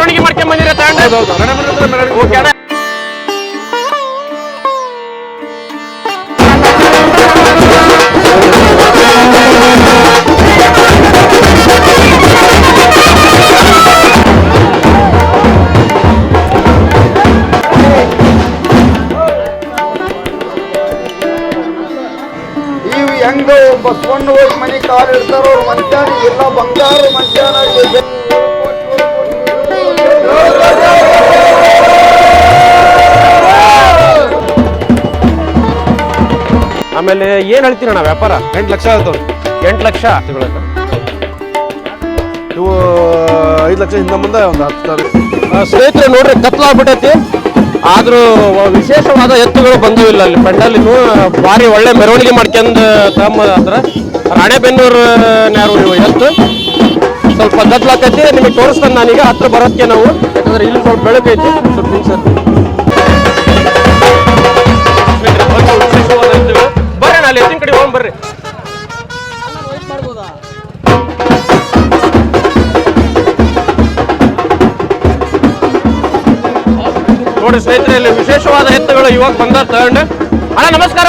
ಮೆರವಣಿಗೆ ಮಾಡ್ಕೊಂಡ್ ಬಂದಿರ ತಗೊಂಡು ಹೌದೌದು ಅರಣ್ಯ ಮಂದಿರದ ಮೆರವಣಿಗೆ ಓಕೆ ಅಣ್ಣ ಇವು ಹೆಂಗ ಬಸವಣ್ಣ ಹೋಗಿ ಮನೆ ಕಾರ್ ಇರ್ತಾರ ಆಮೇಲೆ ಏನ್ ಹೇಳ್ತೀರಣ್ಣ ವ್ಯಾಪಾರ? ಎಂಟು ಲಕ್ಷ ಆಯ್ತು ಎಂಟು ಲಕ್ಷ? ನೀವು ಐದು ಲಕ್ಷ ಹಿಂದೆ ಮುಂದೆ ಒಂದು ಹತ್ತು ಸಾವಿರ. ಸ್ನೇಹಿತರೆ ನೋಡ್ರಿ ಕತ್ಲಾಗ್ಬಿಟ್ಟೈತಿ ಆದ್ರೂ ವಿಶೇಷವಾದ ಎತ್ತುಗಳು ಬಂದವಿಲ್ಲ ಅಲ್ಲಿ. ಪೆಂಡಲ್ಲಿನೂ ಭಾರಿ ಒಳ್ಳೆ ಮೆರವಣಿಗೆ ಮಾಡ್ಕೊಂಡ್ ತಮ್ಮ ಹತ್ರ. ರಾಣೆಬೆನ್ನೂರು ನ್ಯಾರು ನೀವು? ಎತ್ತು. ಸ್ವಲ್ಪ ಗದ್ಲಾಕೈತಿ. ನಿಮಗೆ ತೋರಿಸ್ತಾನೆ ನಾನೀಗ ಹತ್ರ ಬರೋದಕ್ಕೆ ನಾವು. ಯಾಕಂದ್ರೆ ಇಲ್ಲಿ ಸ್ವಲ್ಪ ಬೆಳಕೈತಿ. ಸ್ವಲ್ಪ ನೋಡಿ ಸ್ನೇಹಿತರೆ ಇಲ್ಲಿ ವಿಶೇಷವಾದ ಎತ್ತುಗಳು ಇವಾಗ ಬಂದ ತಗೊಂಡು. ಅಣ್ಣ ನಮಸ್ಕಾರ.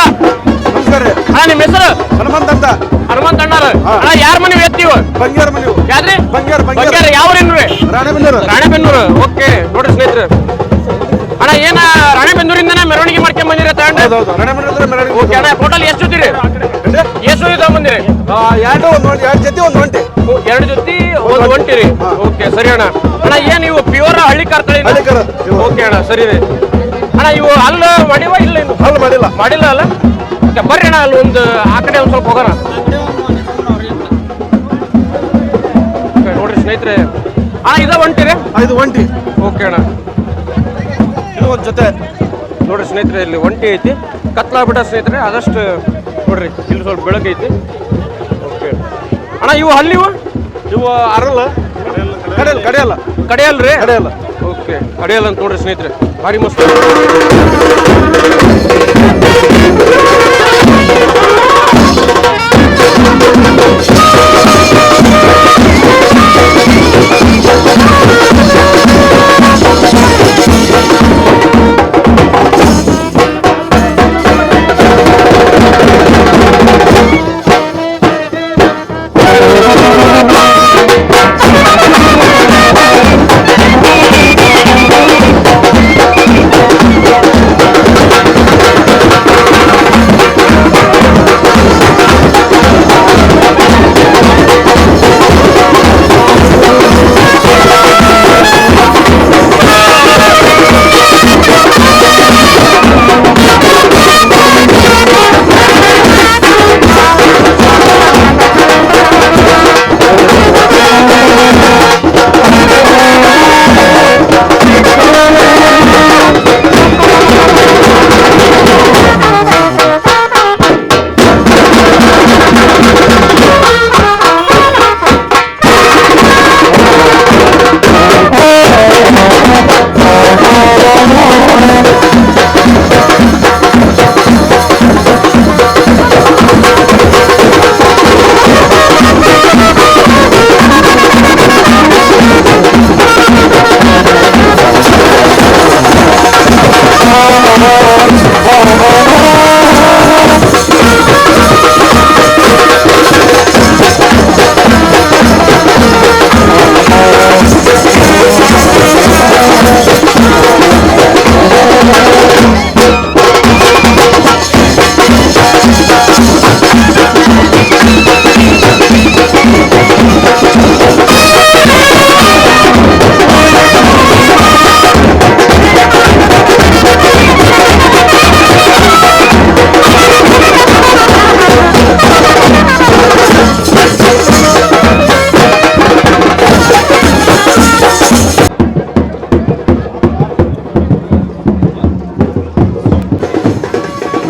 ನಮಸ್ಕಾರ ಅಣ್ಣ ನಿಮ್ಮ ಹೆಸರು? ಹನುಮಂತ ಅಂತ. ಹನುಮಂತ ಅಣ್ಣಾರ. ಅಣ್ಣ ಯಾರ ಮನೆ ಎತ್ತಿವ? ಬಂಗ್ಯಾರ ಮನೆ ಯಾರ್ರಿ? ಯಾದ್ರಿ ಬಂಗ್ಯಾರ. ಬಂಗ್ಯಾರ ಯಾವ್ರೇನ್ರಿ ರಾಣೆಬೆನ್ನೂರು. ರಾಣೆಬೆನ್ನೂರು. ಓಕೆ ನೋಡಿ ಸ್ನೇಹಿತರೆ. ಅಣ್ಣ ಏನ ರಾಣೆಬೆನ್ನೂರಿಂದನೇ ಮೆರವಣಿಗೆ ಮಾಡ್ಕೊಂಡ್ ಬಂದಿರ ತಗೊಂಡು? ಮೆರವಣಿಗೆ ಓಕೆ ಅಣ್ಣ ಟೋಟಲ್ ಎಷ್ಟು ಜೊತೆ ಎಷ್ಟು ಜೊತೆ ತಗೊಂಬಂದಿರಿ ಆ, ಎರಡು ಒಂದು ಎರಡು ಜೊತೆ ಒಂದು ಒಂಟಿ. ಎರಡು ಜೊತೆ? ಒಂದು ಒಂಟಿರಿ ಓಕೆ ಸರಿ ಅಣ್ಣ. ಅಣ್ಣ ಏನ್ ಇವು ಪ್ಯೂರ್ ಹಳ್ಳಿ ಕಾರ್ತಳಿ ಓಕೆ ಅಣ್ಣ ಸರಿ ರೀ. ಅಣ್ಣ ಇವು ಅಲ್ಲ ಮಾಡಿವ ಇಲ್ಲ ಇನ್ನು? ಅಲ್ಲ ಮಾಡಿಲ್ಲ. ಮಾಡಿಲ್ಲ ಅಲ್ಲ? ಓಕೆ ಬರ್ರಿ ಅಣ್ಣ ಅಲ್ಲಿ ಒಂದು ಆ ಕಡೆ ಒಂದು ಸ್ವಲ್ಪ ಹೋಗೋಣ. ನೋಡಿ ನೋಡ್ರಿ ಸ್ನೇಹಿತರೆ. ಅಣ್ಣ ಇದ ಹೊಂಟಿರಿ? ಇದು ಒಂಟಿ ಓಕೆ ಅಣ್ಣ. ಇದು ಒಂದು ಜೊತೆ. ನೋಡ್ರಿ ಸ್ನೇಹಿತರೆ ಇಲ್ಲಿ ಒಂಟಿ ಐತಿ. ಕತ್ಲಾಗ್ಬಿಟ್ಟ ಸ್ನೇಹಿತರೆ ಆದಷ್ಟು ನೋಡ್ರಿ ಇಲ್ಲಿ ಸ್ವಲ್ಪ ಬೆಳಕೈತಿ ಓಕೆ ಅಣ್ಣ ಇವು ಹಲ್ಲಿವು? ಇವು ಅರಲ್ಲ? ಕಡೆಯಲ್ಲ ಕಡೆಯಲ್ಲ. ಕಡೆಯಲ್ರಿ? ಕಡೆಯಲ್ಲ. ಓಕೆ. ಕಡೆಯಲ್ಲ ಅಂತ ನೋಡ್ರಿ ಸ್ನೇಹಿತರೆ ಭಾರಿ ಮಸ್ತ್.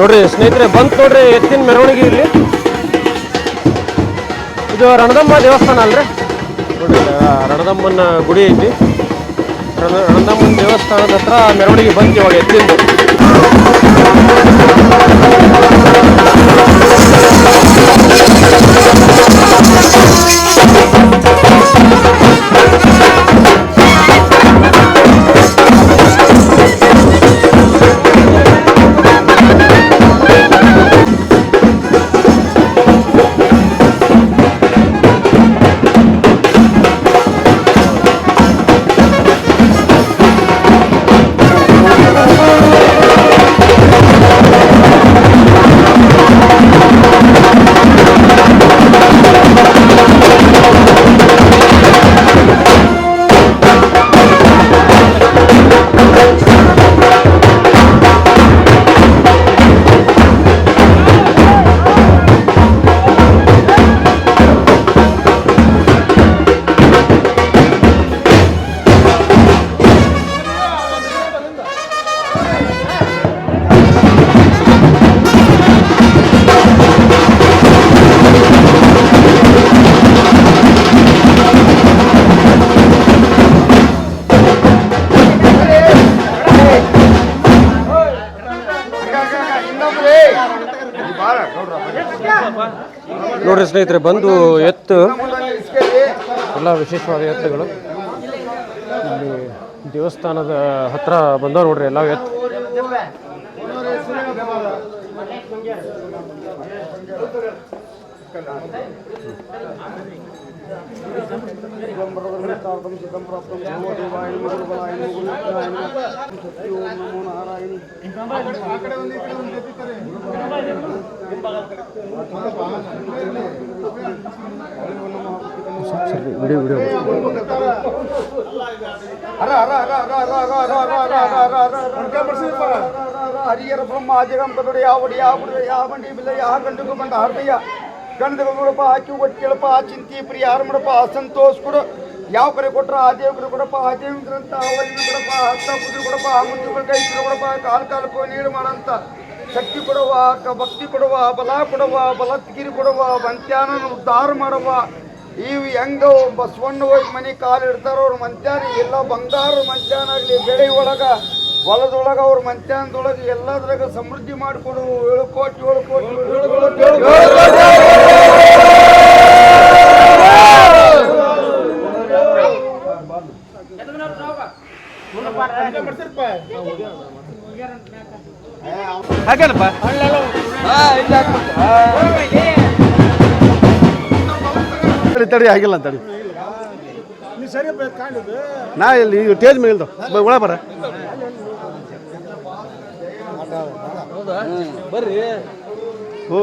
ನೋಡ್ರಿ, ಸ್ನೇಹಿತರೆ ಬಂತು ನೋಡ್ರಿ, ಎತ್ತಿನ ಮೆರವಣಿಗೆ ಇಲ್ಲಿ. ಇದು ರಣದಮ್ಮ ದೇವಸ್ಥಾನ ಅಲ್ರಿ? ನೋಡ್ರಿ ರಣದಮ್ಮನ ಗುಡಿ ಐತಿ. ರಣ ರಣದಮ್ಮನ ದೇವಸ್ಥಾನದ ಹತ್ರ ಮೆರವಣಿಗೆ ಬಂತು ಇವಾಗ ಎತ್ತಿಂದು. ನೋಡ್ರಿ ಸ್ನೇಹಿತರೆ ಬಂದು ಎತ್ತು. ಎಲ್ಲ ವಿಶೇಷವಾದ ಎತ್ತುಗಳು. ಇಲ್ಲಿ ದೇವಸ್ಥಾನದ ಹತ್ರ ಬಂದವ್ರು ನೋಡ್ರಿ ಎಲ್ಲ ಎತ್ತು. सर्वं सुखं प्राप्तं नमो देवाय नमो गुरुपदाय नमो गुरुपदाय नमो शक्ति ओम नमो नारायण वीडियो वीडियो अरे अरे अरे अरे अरे अरे अरे अरे अरे अरे अरे उनका प्रसिद्ध पर हरियर ब्रह्म आजगम कदुड़े आवड़ी आवड़ी आवंडी बिल्ले यहाँ कंडुको बंद हार दिया गंधर्व गुड़पा आचू वट्टिलपा चिंती प्रियार मुड़पा असंतोष कुड़ ಯಾವ ಕಡೆ ಕೊಟ್ರ ಆ ದೇವ್ರು ಕೊಡಪ್ಪ, ಆ ದೇವ್ರಂತ ಅವರಿಗೆ ಕೊಡಪ್ಪ ಹತ್ತ ಕುದುರು ಕೊಡಪ್ಪ, ಆ ಮುಂದೆ ಕೈ ಕೊಡಪ್ಪ, ಕಾಲ್ ಕಾಲಕ್ಕೂ ನೀರು ಮಾಡಂತ ಶಕ್ತಿ ಕೊಡುವ ಕ- ಭಕ್ತಿ ಕೊಡುವ ಬಲ ಕೊಡುವ ಬಲತ್ಗಿರಿ ಕೊಡುವ ಮಂತ್ಯಾನ ಉದ್ಧಾರ ಮಾಡುವ ಇವು ಹೆಂಗ ಬಸವಣ್ಣ ಹೋಗಿ ಮನೆ ಕಾಲು ಇಡ್ತಾರೋ ಅವ್ರ ಮಂತ್ಯಾನ ಎಲ್ಲ ಬಂಗಾರ ಮಂತ್ಯಾನಾಗ್ಲಿ ಬೆಳೆ ಒಳಗ, ಹೊಲದೊಳಗ ಅವ್ರ ಮಂತ್ಯಾನದೊಳಗೆ ಎಲ್ಲದ್ರಾಗ ಸಮೃದ್ಧಿ ಮಾಡಿಕೊಡು. ಕೋಟಿ, ಏಳು ಕೋಟಿ ಏಳು ಕೋಟಿ. ಹಾಕೇನಪ್ಪ ತಡಿ ತಡಿ, ಆಗಿಲ್ಲ ತಡಿ. ನಾ ಇಲ್ಲಿ ಈಗ ಟೇಜ್ ಮೇಲೆ ಇಲ್ದು. ಒಳ ಬರ. ಬರ್ರಿ ಹ್ಞೂ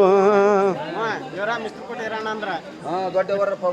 ದೊಡ್ಡವರಪ್ಪ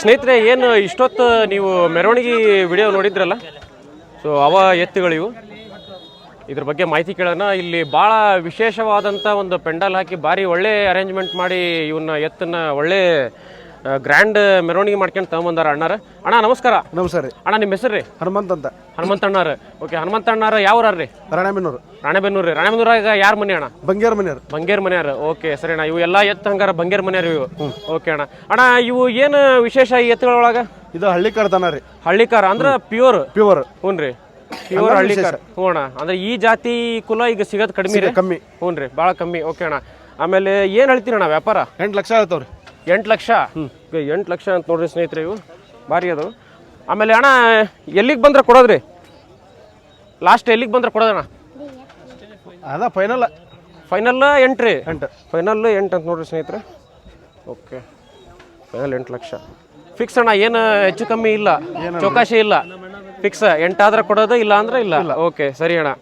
ಸ್ನೇಹಿತರೆ, ಏನು ಇಷ್ಟೊತ್ತು ನೀವು ಮೆರವಣಿಗೆ ವಿಡಿಯೋ ನೋಡಿದ್ರಲ್ಲ? ಸೊ ಅವ ಎತ್ತುಗಳಿವು ಇದ್ರ ಬಗ್ಗೆ ಮಾಹಿತಿ ಕೇಳೋಣ. ಇಲ್ಲಿ ಭಾಳ ವಿಶೇಷವಾದಂಥ ಒಂದು ಪೆಂಡಲ್ ಹಾಕಿ ಭಾರಿ ಒಳ್ಳೆ ಅರೇಂಜ್ಮೆಂಟ್ ಮಾಡಿ ಇವನ್ನ ಎತ್ತನ್ನು ಒಳ್ಳೆ ಗ್ರ್ಯಾಂಡ್ ಮೆರವಣಿಗೆ ಮಾಡ್ಕೊಂಡು ತಗೊಂಬಂದಾರ ಅಣ್ಣಾರ. ಅಣ್ಣ ನಮಸ್ಕಾರ. ನಮಸ್ಕಾರ ರೀ. ಅಣ್ಣ ನಿಮ್ಮ ಹೆಸರು ರೀ? ಹನುಮಂತ ಅಂತ. ಹನುಮಂತ ಅಣ್ಣಾರ. ಓಕೆ ಹನುಮಂತ ಅಣ್ಣಾರ ಯಾವ ರೀ? ರಾಣೆಬೆನ್ನೂರು. ರಾಣೆಬೆನ್ನೂರು ರೀ. ರಾಣೆಬೆನ್ನೂರಾಗ ಯಾರ ಮನೆ ಅಣ್ಣ? ಬಂಗೇರ್ ಮನೆಯವ್ರ. ಬಂಗೇರ್ ಮನೆಯವ್ರ. ಓಕೆ ಸರಿ ಅಣ್ಣ. ಇವು ಎಲ್ಲ ಎತ್ತು ಹಂಗಾರ ಬಂಗೇರ್ ಮನೆಯವ್ರ ಇವು. ಓಕೆ ಅಣ್ಣ. ಅಣ್ಣ ಇವು ಏನು ವಿಶೇಷ ಈ ಎತ್ತುಗಳೊಳಗ ಇದು ಹಳ್ಳಿ ತನ ರೀ. ಹಳ್ಳಿಕಾರ ಅಂದ್ರೆ ಪ್ಯೂರ್ ಪ್ಯೂರ್ ಹ್ಞೂ ರೀ. ಪ್ಯೂರ್ ಹಳ್ಳಿಕಾರ. ಹ್ಞೂ ಅಣ್ಣ. ಅಂದ್ರೆ ಈ ಜಾತಿ ಕುಲ ಈಗ ಸಿಗೋದು ಕಡಿಮೆ ರೀ? ಕಮ್ಮಿ. ಹ್ಞೂ ರೀ. ಭಾಳ ಕಮ್ಮಿ. ಓಕೆ ಅಣ್ಣ. ಆಮೇಲೆ ಏನು ಹೇಳ್ತೀರಣ್ಣ ವ್ಯಾಪಾರ? ಎಂಟು ಲಕ್ಷ ಆಗ್ತಾವ್ರಿ ಎಂಟು ಲಕ್ಷ. ಎಂಟು ಲಕ್ಷ ಅಂತ ನೋಡ್ರಿ ಸ್ನೇಹಿತರೆ ಇವು. ಭಾರಿ ಅದು. ಆಮೇಲೆ ಅಣ್ಣ ಎಲ್ಲಿಗೆ ಬಂದ್ರೆ ಕೊಡೋದ್ರಿ? ಲಾಸ್ಟ್ ಎಲ್ಲಿಗೆ ಬಂದ್ರೆ ಕೊಡೋದಣ್ಣ? ಅದ ಫೈನಲ್ ಫೈನಲ್ ಎಂಟ್ರಿ? ಎಂಟು. ಫೈನಲ್ ಎಂಟು ಅಂತ ನೋಡ್ರಿ ಸ್ನೇಹಿತರೆ. ಓಕೆ ಫೈನಲ್ ಎಂಟು ಲಕ್ಷ. ಫಿಕ್ಸ್ ಅಣ್ಣ ಏನು ಹೆಚ್ಚು ಕಮ್ಮಿ ಇಲ್ಲ. ಚೌಕಾಶಿ ಇಲ್ಲ. ಫಿಕ್ಸ್ ಎಂಟಾದ್ರೆ ಕೊಡೋದು ಇಲ್ಲ. ಅಂದ್ರೆ ಇಲ್ಲ. ಓಕೆ ಸರಿ ಅಣ್ಣ.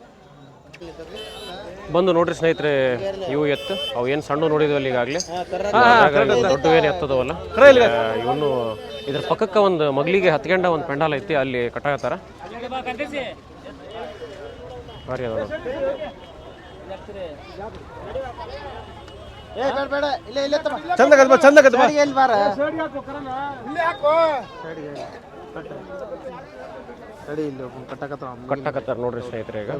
ಬಂದು ನೋಡ್ರಿ ಸ್ನೇಹಿತರೆ ಇವು ಎತ್ತು. ಅವು ಏನು ಸಣ್ಣ ನೋಡಿದ್ವಲ್ಲ ಈಗಾಗಲೇ? ದೊಡ್ಡ ಏನು ಎತ್ತದವಲ್ಲ? ಇವನು ಇದ್ರ ಪಕ್ಕಕ್ಕ ಒಂದು ಮಗ್ಲಿಗೆ ಹತ್ಕೊಂಡ ಒಂದು ಪೆಂಡಾಲ್ ಐತಿ ಅಲ್ಲಿ ಕಟ್ಟಾಗತ್ತಾರ ಅದ. ಚಂದ ಕದ್ಬ ಚಂದ ಕದ್ಬ ಕಟ್ಟಕತ್ತಾರ ನೋಡ್ರಿ ಸ್ನೇಹಿತರೆ ಈಗ.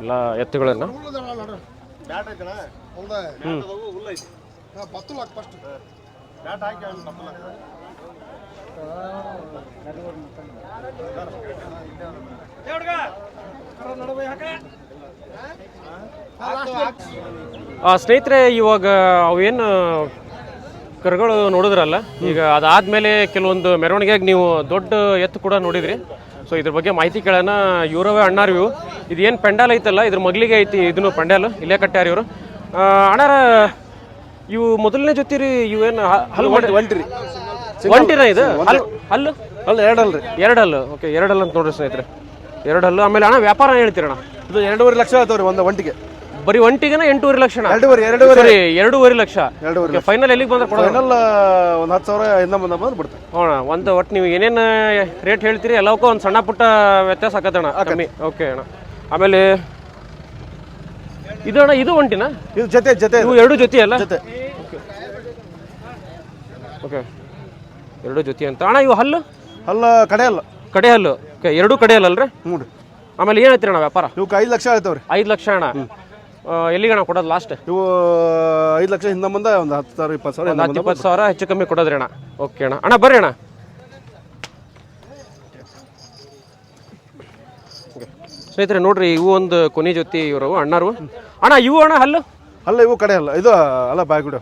ಎಲ್ಲ ಎತ್ತುಗಳನ್ನ? ಆ, ಸ್ನೇಹಿತರೆ ಇವಾಗ ಅವೇನು ಕರುಗಳು ನೋಡಿದ್ರಲ್ಲ ಈಗ ಅದಾದ್ಮೇಲೆ ಕೆಲವೊಂದು ಮೆರವಣಿಗೆಗೆ ನೀವು ದೊಡ್ಡ ಎತ್ತು ಕೂಡ ನೋಡಿದ್ರಿ. ಸೊ ಇದ್ರ ಬಗ್ಗೆ ಮಾಹಿತಿ ಕೇಳೋಣ. ಇವರವೇ ಅಣ್ಣಾರ್ ಇವು ಇದೇನು ಪೆಂಡಾಲ್ ಐತಲ್ಲ ಇದ್ರ ಮಗ್ಲಿಗೆ ಐತಿ ಇದನ್ನು ಪೆಂಡಾಲು ಇಲ್ಲೇ ಕಟ್ಟ್ಯಾರ ಇವರು. ಅಣ್ಣಾರ ಇವು ಮೊದಲನೇ ಜೊತೆ ರೀ ಇವೇನು ಹಲ್ಲು ಒಂಟ್ರಿ ಒಂಟಿನ ಇದು? ಹಲ್ಲು ಹಲ್ಲು? ಅಲ್ಲ ಎರಡಲ್ರಿ ಎರಡಲ್ಲು? ಓಕೆ ಎರಡಲ್ಲ ಅಂತ ನೋಡ್ರಿ ಸ್ನೇಹಿತರೆ. ಎರಡಲ್ಲು ಆಮೇಲೆ ಅಣ್ಣ ವ್ಯಾಪಾರ ಹೇಳ್ತೀರಣ್ಣ ಇದು ಎರಡೂವರೆ ಲಕ್ಷ ಆಯ್ತವ್ರಿ ಒಂದು ಒಂಟಿಗೆ. ಬರೀ ಒಂಟಿಗೆನ ಎಂಟೂವರೆ ಲಕ್ಷ ಎರಡೂವರೆ ಎರಡೂವರೆ. ಎರಡೂವರೆ ಲಕ್ಷ. ಎರಡೂವರೆ ಫೈನಲ್ ಎಲ್ಲಿಗೆ ಬಂದ್ರೆ ಕೊಡೋಣ? ಫೈನಲ್ ಒಂದು ಹತ್ತು ಸಾವಿರ ಹಿಂದೆ ಮುಂದೆ ಬಂದು ಬಿಡ್ತಾರೆ ಹೋಣ ಒಂದು ಒಟ್ಟು ನೀವು ಏನೇನು ರೇಟ್ ಹೇಳ್ತೀರಿ? ಎಲ್ಲವಕ್ಕೂ ಒಂದು ಸಣ್ಣ ಪುಟ್ಟ ವ್ಯತ್ಯಾಸ ಆಗತ್ತಣ್ಣ ಕಮ್ಮಿ. ಓಕೆ ಅಣ್ಣ. ಆಮೇಲೆ ಇದು ಅಣ್ಣ ಇದು ಒಂಟಿನ? ಇದು ಜೊತೆ ಜೊತೆ ಇವು ಎರಡು ಜೊತೆ ಅಲ್ಲ? ಜೊತೆ. ಓಕೆ. ಎರಡು ಜೊತೆ ಅಂತ. ಅಣ್ಣ ಇವು ಹಲ್ಲು? ಅಲ್ಲ ಕಡೆ ಅಲ್ಲ ಕಡೆ ಹಲ್ಲು. ಓಕೆ ಎರಡು ಕಡೆ ಅಲ್ಲ ಹ್ಞೂ ರೀ. ಆಮೇಲೆ ಏನು ಹೇಳ್ತೀರಿ ಅಣ್ಣ ವ್ಯಾಪಾರ? ಇವಕ್ಕೆ ಐದು ಲಕ್ಷ ಆಯ್ತವ್ರಿ ಐದು ಲಕ್ಷ ಅಣ್ಣ. ಎಲ್ಲಿಗೆ ಅಣ್ಣ ಕೊಡೋದು ಲಾಸ್ಟ್ ಇವು ಐದು ಲಕ್ಷ ಹಿಂದೆ ಮುಂದೆ ಒಂದು ಹತ್ತು ಸಾವಿರ ಇಪ್ಪತ್ತು ಸಾವಿರ ಒಂದು ಹತ್ತು ಇಪ್ಪತ್ತು ಸಾವಿರ ಹೆಚ್ಚು ಕಮ್ಮಿ ಕೊಡೋದ್ರಿ ಅಣ್ಣ. ಓಕೆ ಅಣ್ಣ. ಅಣ್ಣ ಬರ್ರಿ ಅಣ್ಣ. ಸ್ನೇಹಿತರೆ ನೋಡ್ರಿ ಇವು ಒಂದು ಕೊನೆ ಜೊತೆ ಇವರು ಅಣ್ಣಾರು. ಅಣ್ಣ ಇವು ಅಣ್ಣ ಹಲ್ಲು? ಅಲ್ಲ ಇವು ಕಡೆ ಅಲ್ಲ. ಇದು ಅಲ್ಲ ಬಾಯ್ಗುಡೆ.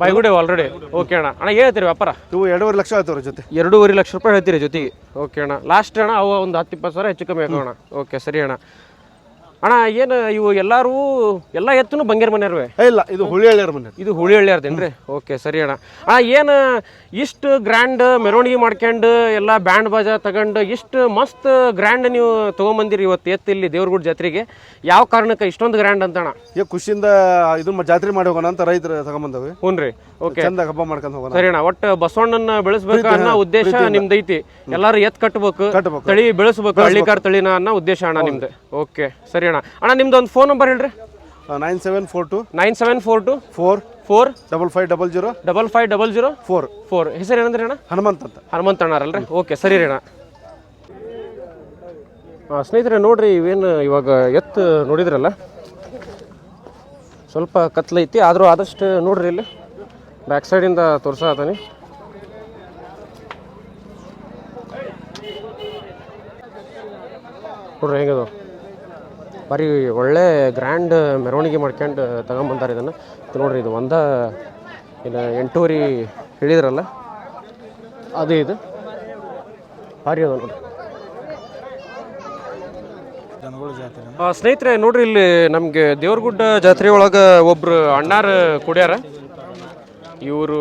ಬಾಯ್ಗುಡೆ ಆಲ್ರೆಡಿ ಓಕೆ ಅಣ್ಣ. ಅಣ್ಣ ಏನು ಹೇಳ್ತೀರಿ ವ್ಯಾಪಾರ? ಇವು ಎರಡೂವರೆ ಲಕ್ಷ ಆಯ್ತವ್ರಿ ಜೊತೆ. ಎರಡೂವರೆ ಲಕ್ಷ ರೂಪಾಯಿ ಹೇಳ್ತೀರಿ ಜೊತೆಗೆ. ಓಕೆ ಅಣ್ಣ. ಲಾಸ್ಟ್ ಅಣ್ಣ ಅವು ಒಂದು ಹತ್ತು ಇಪ್ಪತ್ತು ಸಾವಿರ ಹೆಚ್ಚು ಕಮ್ಮಿ ಹಾಕೋಣ. ಓಕೆ ಸರಿ ಅಣ್ಣ. ಅಣ್ಣ ಏನು ಇವು ಎಲ್ಲರೂ ಎಲ್ಲ ಎತ್ತೂ ಬಂಗೇರ ಮನೆಯವೇ ಇಲ್ಲ ಇದು ಹುಳಿ ಹಳ್ಳಿಯರ ಮನೆ. ಇದು ಹುಳಿ ಹಳ್ಳಿಯಾರ್ದೇನ್ರಿ ಓಕೆ ಸರಿ ಅಣ್ಣ. ಅಣ್ಣ ಏನು ಇಷ್ಟು ಗ್ರ್ಯಾಂಡ್ ಮೆರವಣಿಗೆ ಮಾಡ್ಕೊಂಡು ಎಲ್ಲ ಬ್ಯಾಂಡ್ ಬಾಜಾ ತಗೊಂಡು ಇಷ್ಟು ಮಸ್ತ್ ಗ್ರ್ಯಾಂಡ್ ನೀವು ತೊಗೊಂಬಂದಿರಿ ಇವತ್ತು ಎತ್ತು ಇಲ್ಲಿ ದೇವ್ರಗುಡ್ ಜಾತ್ರೆಗೆ. ಯಾವ ಕಾರಣಕ್ಕೆ ಇಷ್ಟೊಂದು ಗ್ರ್ಯಾಂಡ್ ಅಂತಣ್ಣ ಅಣ್ಣ? ಈಗ ಖುಷಿಯಿಂದ ಇದು ಜಾತ್ರೆ ಮಾಡಿ ಹೋಗೋಣ ಅಂತ ರೈತರು ತಗೊಂಬಂದವಿ. ಹ್ಞೂ ರೀ ಓಕೆ. ಚಂದ ಹಬ್ಬ ಮಾಡ್ಕೊಂಡು ಹೋಗೋಣ. ಸರಿ ಅಣ್ಣ ಒಟ್ಟು ಬಸವಣ್ಣನ ಬೆಳೆಸ್ಬೇಕು ಅನ್ನೋ ಉದ್ದೇಶ ನಿಮ್ದೈತಿ ಎಲ್ಲಾರು ಕಟ್ಟಬೇಕು ಕಟ್ಟಬೇಕು. ತಳಿ ಬೆಳೆಸ್ಬೇಕು ಹಳ್ಳಿಕಾರ್ ತಳಿನ ಅನ್ನೋ ಉದ್ದೇಶ ಅಣ್ಣ ನಿಮ್ದು. ಓಕೆ ಸರಿ ಅಣ್ಣ ಅಣ್ಣ ನಿಮ್ದು ಒಂದು ಫೋನ್ ನಂಬರ್ ಹೇಳ್ರಿ. Nine seven four two nine seven four two four four double five double zero double five double zero four four ಹೆಸರು ಏನಂದ್ರೆ ಅಣ್ಣ? ಹನುಮಂತ ಅಂತ. ಹನುಮಂತ ಅಣ್ಣಾರಲ್ರಿ? ಓಕೆ ಸರಿ ರೀ ಅಣ್ಣ. ಹಾಂ ಸ್ನೇಹಿತರೆ ನೋಡ್ರಿ ಇವೇನು ಇವಾಗ ಎತ್ತು ನೋಡಿದ್ರಲ್ಲ? ಸ್ವಲ್ಪ ಕತ್ಲೈತಿ ಆದರೂ ಆದಷ್ಟು ನೋಡ್ರಿ ಇಲ್ಲಿ. ಬ್ಯಾಕ್ ಸೈಡಿಂದ ತೋರ್ಸಾತಾನೆ ನೋಡ್ರಿ ಹೆಂಗದು ಭಾರಿ ಒಳ್ಳೆ ಗ್ರ್ಯಾಂಡ್ ಮೆರವಣಿಗೆ ಮಾಡ್ಕೊಂಡು ತಗೊಂಬಂದಾರೆ ಇದನ್ನು. ಇದು ನೋಡ್ರಿ, ಇದು ಒಂದ ಇದು ಎಂಟೂರಿ ಹೇಳಿದ್ರಲ್ಲ? ಅದು ಇದು. ಭಾರಿ ಅದ ನೋಡ್ರಿ. ಸ್ನೇಹಿತರೆ, ನೋಡ್ರಿ ಇಲ್ಲಿ ನಮಗೆ ದೇವ್ರಗುಡ್ಡ ಜಾತ್ರೆ ಒಳಗೆ ಒಬ್ರು ಅಣ್ಣಾರ ಕುಡ್ಯಾರ. ಇವರು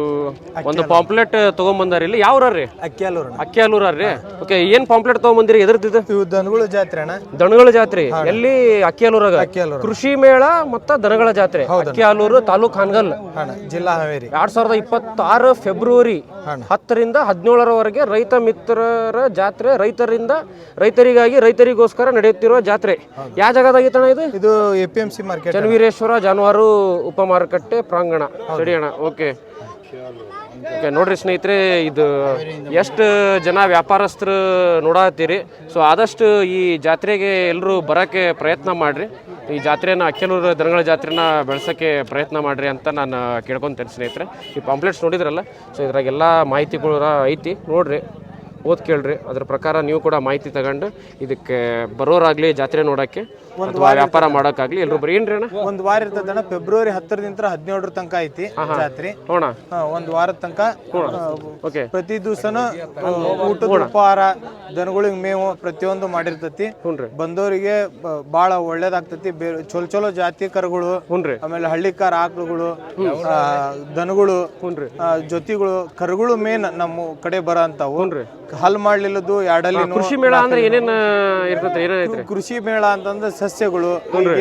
ಒಂದು ಪಾಂಪ್ಲೆಟ್ ತಗೊಂಬಂದಾರ ಇಲ್ಲಿ. ಯಾವ ರೀ? ಅಕ್ಕಿಯಲ್ಲೂರು ಅಕ್ಕಿ ರೀ? ಓಕೆ ಏನ್ ಪಾಂಪ್ಲೆಟ್ ತಗೊಂಬಂದಿರಿ? ಎದುರ್ದಿದ್ದು ಇವು ದನಗಳು ಜಾತ್ರೆ ಅಣ್ಣ. ದನಗಳ ಜಾತ್ರೆ. ಎಲ್ಲಿ ಅಕ್ಕಿಯಾಲೂರಾಗ ಕೃಷಿ ಮೇಳ ಮತ್ತ ದನಗಳ ಜಾತ್ರೆ. ಅಕ್ಕಿಯಾಲೂರು ತಾಲೂಕ್ ಹಾನಗಲ್. ಜಿಲ್ಲಾ ಹಾವೇರಿ. ಎರಡ್ ಸಾವಿರದ ಇಪ್ಪತ್ತಾರು ಫೆಬ್ರವರಿ ಹತ್ತರಿಂದ ಹದಿನೇಳರವರೆಗೆ ರೈತ ಮಿತ್ರರ ಜಾತ್ರೆ. ರೈತರಿಂದ ರೈತರಿಗಾಗಿ ರೈತರಿಗೋಸ್ಕರ ನಡೆಯುತ್ತಿರುವ ಜಾತ್ರೆ. ಯಾವ ಜಾಗದಾಗಿತ್ತಣ್ಣ ಇದು? ಇದು A P M C market Chanveereshwara ಜಾನುವಾರು ಉಪಮಾರುಕಟ್ಟೆ ಪ್ರಾಂಗಣ. ಸರಿ ಅಣ್ಣ ಓಕೆ ಓಕೆ ನೋಡ್ರಿ ಸ್ನೇಹಿತರೆ, ಇದು ಎಷ್ಟು ಜನ ವ್ಯಾಪಾರಸ್ಥರು ನೋಡತ್ತೀರಿ. ಸೊ ಆದಷ್ಟು ಈ ಜಾತ್ರೆಗೆ ಎಲ್ಲರೂ ಬರೋಕ್ಕೆ ಪ್ರಯತ್ನ ಮಾಡಿರಿ. ಈ ಜಾತ್ರೆನ ಅಕ್ಕೆಲೂರು ದನಗಳ ಜಾತ್ರೆನ ಬೆಳೆಸೋಕ್ಕೆ ಪ್ರಯತ್ನ ಮಾಡಿರಿ ಅಂತ ನಾನು ಕೇಳ್ಕೊತೇನೆ ಸ್ನೇಹಿತರೆ. ಈ ಪಾಂಪ್ಲೆಟ್ಸ್ ನೋಡಿದ್ರಲ್ಲ ಸೊ ಇದ್ರಾಗೆಲ್ಲ ಮಾಹಿತಿಗಳು ಐತಿ. ನೋಡಿರಿ, ಓದ್ ಕೇಳ್ರಿ. ಅದ್ರ ಪ್ರಕಾರ ನೀವು ಕೂಡ ಮಾಹಿತಿ ತಗೊಂಡು ಇದಕ್ಕೆ ಬರೋರಾಗಲಿ ಜಾತ್ರೆ ನೋಡಕ್ಕೆ. ಅಥವಾ ವ್ಯಾಪಾರ ಮಾಡೋಕ್ಕಾಗ್ಲಿ ಎಲ್ಲರೂ ಬರೀ ಏನ್ರಿ ಅಣ್ಣ? ಒಂದ್ ವಾರ ಇರ್ತದ ಅಣ್ಣ. ಫೆಬ್ರವರಿ ಹತ್ತರದಿಂದ ಹದಿನೇಳರ ತನಕ ಐತಿ ಜಾತ್ರೆ. ಹೋಣ. ಹಾ, ಒಂದ್ ವಾರದ ತನಕ ಓಕೆ. ಪ್ರತಿ ದಿವಸನು ಊಟದ ಉಪಹಾರ ದನಗಳಿಗೆ ಮೇವು ಪ್ರತಿಯೊಂದು ಮಾಡಿರ್ತತಿ. ಬಂದವರಿಗೆ ಬಹಳ ಬಾಳ ಒಳ್ಳೇದಾಗ್ತತಿ. ಚೊಲ್ ಚಲೋ ಚಲೋ ಜಾತಿ ಕರುಗಳು ಆಮೇಲೆ ಆಮೇಲೆ ಹಳ್ಳಿಕಾರ ಆಕಳುಗಳು ಆ, ದನಗಳು ಜೊತೆಗಳು ಆ, ಜೊತಿಗಳು ಕರುಗಳು ಮೇನ್ ನಮ್ಮ ಕಡೆ ಬರೋ ಅಂತಾವು ಹಲ್ ಮಾಡ್ಲಿಲ್ಲದು ಎರಡಲ್ಲಿ ಕೃಷಿ ಮೇಳ ಅಂದ್ರೆ ಏನೇನು ಕೃಷಿ ಮೇಳ ಅಂತಂದ್ರೆ ಸಸ್ಯಗಳು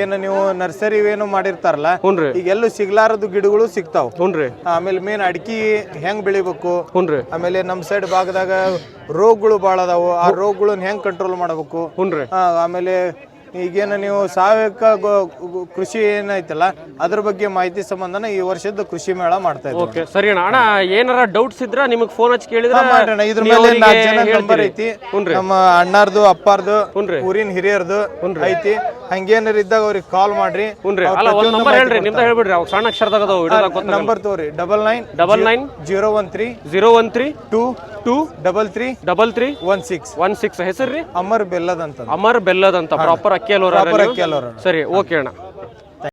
ಏನು ನೀವು ನರ್ಸರಿ ಏನು ಮಾಡಿರ್ತಾರಲ್ಲ ಈಗ ಎಲ್ಲೂ ಸಿಗ್ಲಾರದು ಗಿಡಗಳು ಸಿಗ್ತಾವ. ಆಮೇಲೆ ಮೇನ್ ಅಡಿಕೆ ಹೆಂಗ್ ಬೆಳಿಬೇಕು ಆಮೇಲೆ ನಮ್ ಸೈಡ್ ಭಾಗದಾಗ ರೋಗಗಳು ಬಾಳ ಅದಾವು ಆ ರೋಗಗಳನ್ನ ಹೆಂಗ್ ಕಂಟ್ರೋಲ್ ಮಾಡಬೇಕು ಆಮೇಲೆ ಈಗೇನು ನೀವು ಸಾವಯವ ಗೊ- ಗೊ- ಕೃಷಿ ಏನೈತಲ್ಲ ಅದ್ರ ಬಗ್ಗೆ ಮಾಹಿತಿ ಸಂಬಂಧನ ಈ ವರ್ಷದ ಕೃಷಿ ಮೇಳ ಮಾಡ್ತಾ ಇದ್ದೀವಿ. ಓಕೆ ಸರಿ ಅಣ್ಣ. ಅಣ್ಣ ಏನಾರ ಡೌಟ್ಸ್ ಇದ್ರ ನಿಮಗೆ ಫೋನ್ ಹಚ್ಚಿ ಕೇಳಿದ್ರೆ ಇದ್ರ ನೀವು ಮೇಲೆ ನಾಲ್ಕು ಅವ್ರಿಗೆ ಜನ ನಂಬರ್ ಐತಿ. ಹುನ್ರಿ. ನಮ್ಮ ಅಣ್ಣಾರ್ದು ಅಪ್ಪಾರ್ದು ಹುನ್ರಿ. ಊರಿನ ಹಿರಿಯರ್ದು ಐತಿ. ಹಂಗೇನಾರ ಇದ್ದಾಗ ಅವ್ರಿಗೆ ಕಾಲ್ ಮಾಡ್ರಿ. ಹುನ್ರಿ ಅಲ್ಲ ಒಂದು ನಂಬರ್ ಹೇಳ್ರಿ. ನಿಮ್ದ ಹೇಳ್ಬಿಡ್ರಿ. ಅವ್ ಸಣ್ಣ ಅಕ್ಷರದಾಗ ಅದಾವ ನಂಬರ್ ತೋರಿ double nine double nine zero one three zero one three two two double three double three one six one six ಹೆಸರು ರೀ ಅಮರ್ ಬೆಲ್ಲದ್ ಅಂತ ಅಮರ್ ಬೆಲ್ಲದ್ ಅಂತ ಪ್ರಾಪರ್ ಅಕ್ಕಿ ಅಲ್ವರ Proper ಸರಿ ಓಕೆ ಅಣ್ಣ.